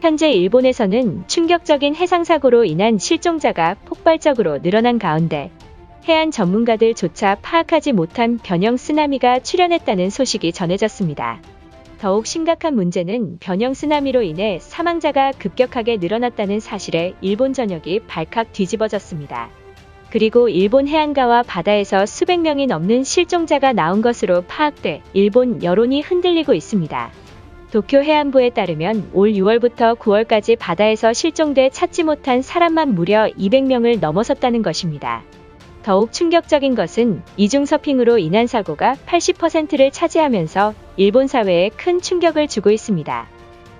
현재 일본에서는 충격적인 해상사고로 인한 실종자가 폭발적으로 늘어난 가운데 해안 전문가들조차 파악하지 못한 변형 쓰나미가 출현했다는 소식이 전해졌습니다. 더욱 심각한 문제는 변형 쓰나미로 인해 사망자가 급격하게 늘어났다는 사실에 일본 전역이 발칵 뒤집어졌습니다. 그리고 일본 해안가와 바다에서 수백 명이 넘는 실종자가 나온 것으로 파악돼 일본 여론이 흔들리고 있습니다. 도쿄 해안부에 따르면 올 6월부터 9월까지 바다에서 실종돼 찾지 못한 사람만 무려 200명을 넘어섰다는 것입니다. 더욱 충격적인 것은 이중 서핑으로 인한 사고가 80%를 차지하면서 일본 사회에 큰 충격을 주고 있습니다.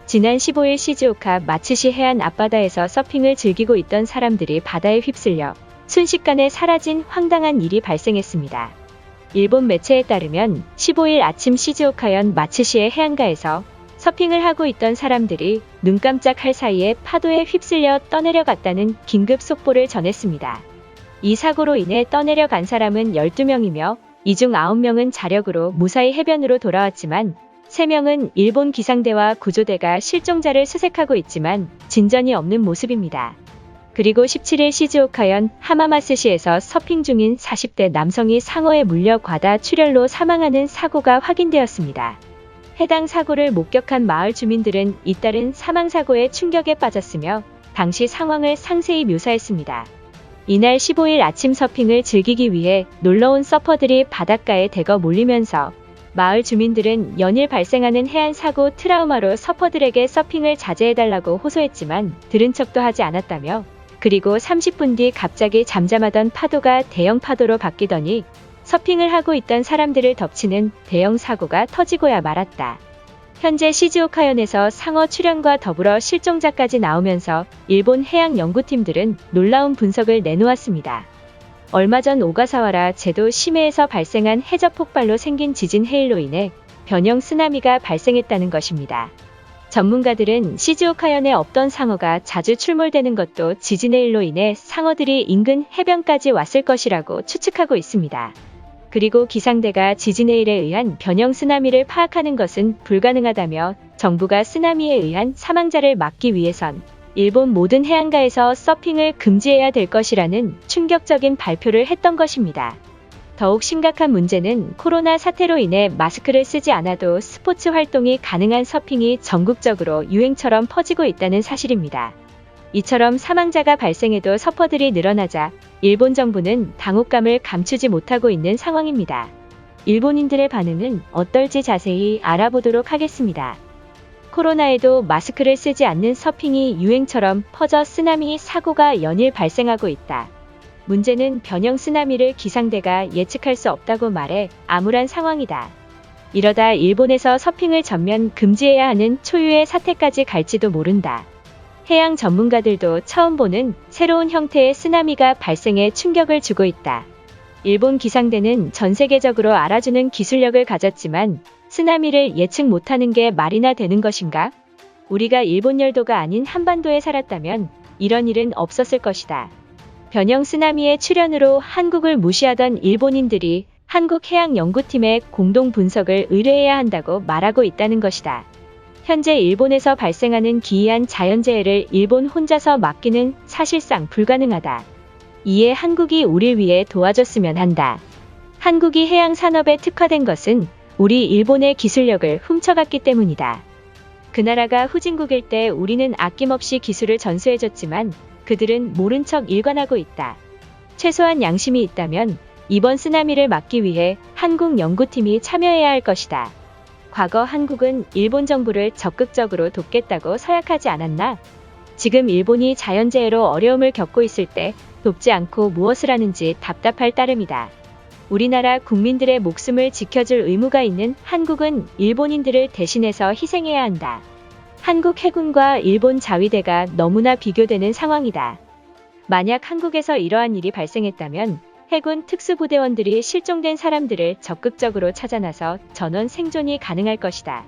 지난 15일 시즈오카 마츠시 해안 앞바다에서 서핑을 즐기고 있던 사람들이 바다에 휩쓸려 순식간에 사라진 황당한 일이 발생했습니다. 일본 매체에 따르면 15일 아침 시즈오카현 마츠시의 해안가에서 서핑을 하고 있던 사람들이 눈 깜짝할 사이에 파도에 휩쓸려 떠내려갔다는 긴급 속보를 전했습니다. 이 사고로 인해 떠내려간 사람은 12명이며 이 중 9명은 자력으로 무사히 해변으로 돌아왔지만 3명은 일본 기상대와 구조대가 실종자를 수색하고 있지만 진전이 없는 모습입니다. 그리고 17일 시즈오카현 하마마스시에서 서핑 중인 40대 남성이 상어에 물려 과다 출혈로 사망하는 사고가 확인되었습니다. 해당 사고를 목격한 마을 주민들은 잇따른 사망사고에 충격에 빠졌으며 당시 상황을 상세히 묘사했습니다. 이날 15일 아침 서핑을 즐기기 위해 놀러온 서퍼들이 바닷가에 대거 몰리면서 마을 주민들은 연일 발생하는 해안 사고 트라우마로 서퍼들에게 서핑을 자제해달라고 호소했지만 들은 척도 하지 않았다며 그리고 30분 뒤 갑자기 잠잠하던 파도가 대형 파도로 바뀌더니 서핑을 하고 있던 사람들을 덮치는 대형 사고가 터지고야 말았다. 현재 시즈오카현에서 상어 출현과 더불어 실종자까지 나오면서 일본 해양 연구팀들은 놀라운 분석을 내놓았습니다. 얼마 전 오가사와라 제도 심해에서 발생한 해저 폭발로 생긴 지진 해일로 인해 변형 쓰나미가 발생했다는 것입니다. 전문가들은 시즈오카현에 없던 상어가 자주 출몰되는 것도 지진 해일로 인해 상어들이 인근 해변까지 왔을 것이라고 추측하고 있습니다. 그리고 기상대가 지진해일에 의한 변형 쓰나미를 파악하는 것은 불가능하다며 정부가 쓰나미에 의한 사망자를 막기 위해선 일본 모든 해안가에서 서핑을 금지해야 될 것이라는 충격적인 발표를 했던 것입니다. 더욱 심각한 문제는 코로나 사태로 인해 마스크를 쓰지 않아도 스포츠 활동이 가능한 서핑이 전국적으로 유행처럼 퍼지고 있다는 사실입니다. 이처럼 사망자가 발생해도 서퍼들이 늘어나자 일본 정부는 당혹감을 감추지 못하고 있는 상황입니다. 일본인들의 반응은 어떨지 자세히 알아보도록 하겠습니다. 코로나에도 마스크를 쓰지 않는 서핑이 유행처럼 퍼져 쓰나미 사고가 연일 발생하고 있다. 문제는 변형 쓰나미를 기상대가 예측할 수 없다고 말해 암울한 상황이다. 이러다 일본에서 서핑을 전면 금지해야 하는 초유의 사태까지 갈지도 모른다. 해양 전문가들도 처음 보는 새로운 형태의 쓰나미가 발생해 충격을 주고 있다. 일본 기상대는 전 세계적으로 알아주는 기술력을 가졌지만 쓰나미를 예측 못하는 게 말이나 되는 것인가? 우리가 일본 열도가 아닌 한반도에 살았다면 이런 일은 없었을 것이다. 변형 쓰나미의 출현으로 한국을 무시하던 일본인들이 한국해양연구팀의 공동 분석을 의뢰해야 한다고 말하고 있다는 것이다. 현재 일본에서 발생하는 기이한 자연재해를 일본 혼자서 막기는 사실상 불가능하다. 이에 한국이 우릴 위해 도와줬으면 한다. 한국이 해양 산업에 특화된 것은 우리 일본의 기술력을 훔쳐갔기 때문이다. 그 나라가 후진국일 때 우리는 아낌없이 기술을 전수해줬지만 그들은 모른 척 일관하고 있다. 최소한 양심이 있다면 이번 쓰나미를 막기 위해 한국 연구팀이 참여해야 할 것이다. 과거 한국은 일본 정부를 적극적으로 돕겠다고 서약하지 않았나? 지금 일본이 자연재해로 어려움을 겪고 있을 때 돕지 않고 무엇을 하는지 답답할 따름이다. 우리나라 국민들의 목숨을 지켜줄 의무가 있는 한국은 일본인들을 대신해서 희생해야 한다. 한국 해군과 일본 자위대가 너무나 비교되는 상황이다. 만약 한국에서 이러한 일이 발생했다면 해군 특수부대원들이 실종된 사람들을 적극적으로 찾아나서 전원 생존이 가능할 것이다.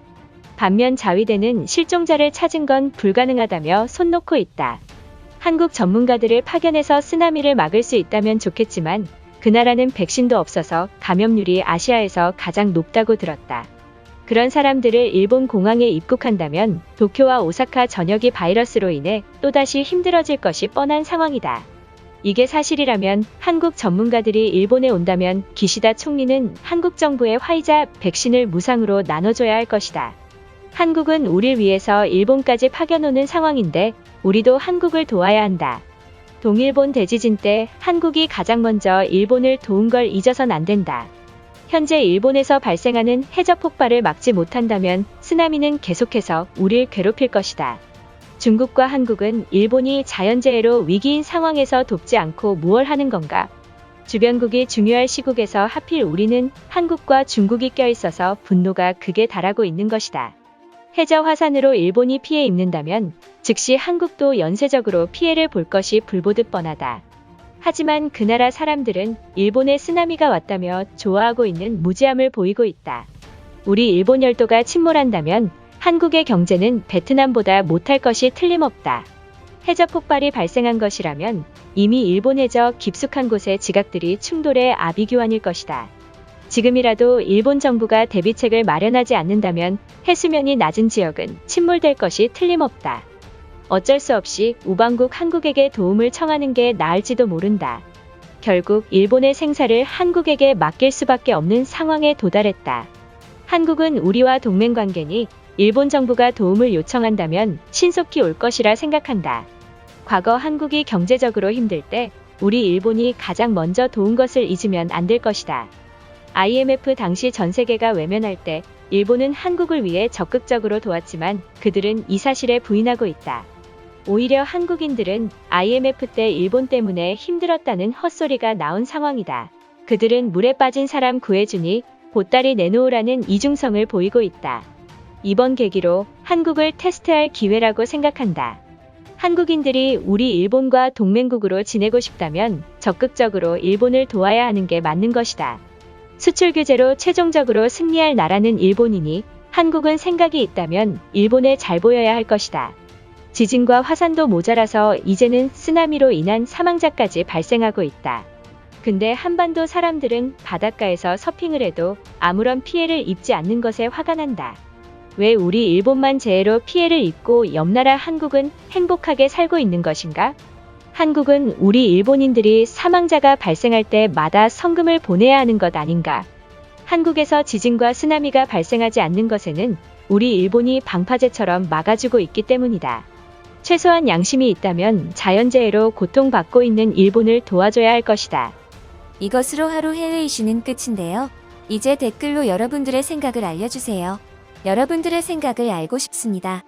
반면 자위대는 실종자를 찾은 건 불가능하다며 손 놓고 있다. 한국 전문가들을 파견해서 쓰나미를 막을 수 있다면 좋겠지만 그 나라는 백신도 없어서 감염률이 아시아에서 가장 높다고 들었다. 그런 사람들을 일본 공항에 입국한다면 도쿄와 오사카 전역이 바이러스로 인해 또다시 힘들어질 것이 뻔한 상황이다. 이게 사실이라면 한국 전문가들이 일본에 온다면 기시다 총리는 한국 정부의 화이자 백신을 무상으로 나눠줘야 할 것이다. 한국은 우릴 위해서 일본까지 파견오는 상황인데 우리도 한국을 도와야 한다. 동일본 대지진 때 한국이 가장 먼저 일본을 도운 걸 잊어선 안 된다. 현재 일본에서 발생하는 해저 폭발을 막지 못한다면 쓰나미는 계속해서 우릴 괴롭힐 것이다. 중국과 한국은 일본이 자연재해로 위기인 상황에서 돕지 않고 무얼 하는 건가? 주변국이 중요할 시국에서 하필 우리는 한국과 중국이 껴있어서 분노가 극에 달하고 있는 것이다. 해저 화산으로 일본이 피해 입는다면 즉시 한국도 연쇄적으로 피해를 볼 것이 불보듯 뻔하다. 하지만 그 나라 사람들은 일본에 쓰나미가 왔다며 좋아하고 있는 무지함을 보이고 있다. 우리 일본 열도가 침몰한다면 한국의 경제는 베트남보다 못할 것이 틀림없다. 해저 폭발이 발생한 것이라면 이미 일본 해저 깊숙한 곳의 지각들이 충돌해 아비규환일 것이다. 지금이라도 일본 정부가 대비책을 마련하지 않는다면 해수면이 낮은 지역은 침몰될 것이 틀림없다. 어쩔 수 없이 우방국 한국에게 도움을 청하는 게 나을지도 모른다. 결국 일본의 생사를 한국에게 맡길 수밖에 없는 상황에 도달했다. 한국은 우리와 동맹 관계니 일본 정부가 도움을 요청한다면 신속히 올 것이라 생각한다. 과거 한국이 경제적으로 힘들 때 우리 일본이 가장 먼저 도운 것을 잊으면 안 될 것이다. IMF 당시 전 세계가 외면할 때 일본은 한국을 위해 적극적으로 도왔지만 그들은 이 사실에 부인하고 있다. 오히려 한국인들은 IMF 때 일본 때문에 힘들었다는 헛소리가 나온 상황이다. 그들은 물에 빠진 사람 구해주니 보따리 내놓으라는 이중성을 보이고 있다. 이번 계기로 한국을 테스트할 기회라고 생각한다. 한국인들이 우리 일본과 동맹국으로 지내고 싶다면 적극적으로 일본을 도와야 하는 게 맞는 것이다. 수출 규제로 최종적으로 승리할 나라는 일본이니 한국은 생각이 있다면 일본에 잘 보여야 할 것이다. 지진과 화산도 모자라서 이제는 쓰나미로 인한 사망자까지 발생하고 있다. 근데 한반도 사람들은 바닷가에서 서핑을 해도 아무런 피해를 입지 않는 것에 화가 난다. 왜 우리 일본만 재해로 피해를 입고 옆나라 한국은 행복하게 살고 있는 것인가? 한국은 우리 일본인들이 사망자가 발생할 때마다 성금을 보내야 하는 것 아닌가? 한국에서 지진과 쓰나미가 발생하지 않는 것에는 우리 일본이 방파제처럼 막아주고 있기 때문이다. 최소한 양심이 있다면 자연재해로 고통받고 있는 일본을 도와줘야 할 것이다. 이것으로 하루 해외 이슈는 끝인데요. 이제 댓글로 여러분들의 생각을 알려주세요. 여러분들의 생각을 알고 싶습니다.